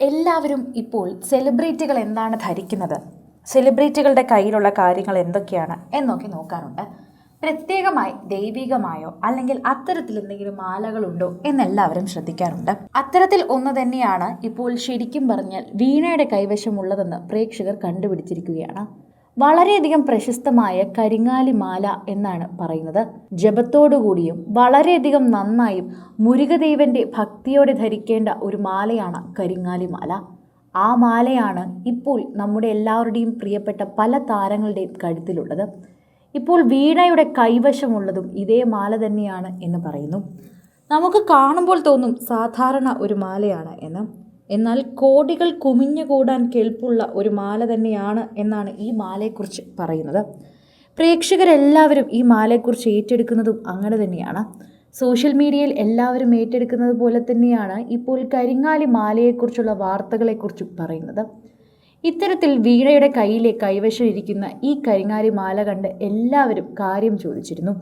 എല്ലാവരും ഇപ്പോൾ സെലിബ്രിറ്റികൾ എന്താണ് ധരിക്കുന്നത്? സെലിബ്രിറ്റികളുടെ കയ്യിലുള്ള കാര്യങ്ങൾ എന്തൊക്കെയാണ് എന്നൊക്കെ നോക്കാറുണ്ട്. പ്രത്യേകമായി ദൈവികമായോ അല്ലെങ്കിൽ അത്തരത്തിൽ എന്തെങ്കിലും മാലകളുണ്ടോ എന്നെല്ലാവരും ശ്രദ്ധിക്കാറുണ്ട്. അത്തരത്തിൽ ഒന്ന് തന്നെയാണ് ഇപ്പോൾ ശരിക്കും പറഞ്ഞാൽ വീണയുടെ കൈവശമുള്ളതെന്ന് പ്രേക്ഷകർ കണ്ടുപിടിച്ചിരിക്കുകയാണ്. വളരെയധികം പ്രശസ്തമായ കരിങ്ങാലി മാല എന്നാണ് പറയുന്നത്. ജപത്തോടുകൂടിയും വളരെയധികം നന്നായും മുരുകദേവന്റെ ഭക്തിയോടെ ധരിക്കേണ്ട ഒരു മാലയാണ് കരിങ്ങാലി മാല. ആ മാലയാണ് ഇപ്പോൾ നമ്മുടെ എല്ലാവരുടെയും പ്രിയപ്പെട്ട പല താരങ്ങളുടെയും കഴുത്തിലുള്ളത്. ഇപ്പോൾ വീണയുടെ കൈവശമുള്ളതും ഇതേ മാല തന്നെയാണ് എന്ന് പറയുന്നു. നമുക്ക് കാണുമ്പോൾ തോന്നും സാധാരണ ഒരു മാലയാണ് എന്ന്. എന്നാൽ കോടികൾ കുമിഞ്ഞുകൂടാൻ കേൾപ്പുള്ള ഒരു മാല തന്നെയാണ് എന്നാണ് ഈ മാലയെക്കുറിച്ച് പറയുന്നത്. പ്രേക്ഷകരെല്ലാവരും ഈ മാലയെക്കുറിച്ച് ഏറ്റെടുക്കുന്നതും അങ്ങനെ തന്നെയാണ്. സോഷ്യൽ മീഡിയയിൽ എല്ലാവരും ഏറ്റെടുക്കുന്നത് പോലെ തന്നെയാണ് ഇപ്പോൾ കരിങ്ങാലി മാലയെക്കുറിച്ചുള്ള വാർത്തകളെക്കുറിച്ചും പറയുന്നത്. ഇത്തരത്തിൽ വീണയുടെ കയ്യിലെ കൈവശം ഇരിക്കുന്ന ഈ കരിങ്ങാലി മാല കണ്ട് എല്ലാവരും കാര്യം ചോദിച്ചിരുന്നു.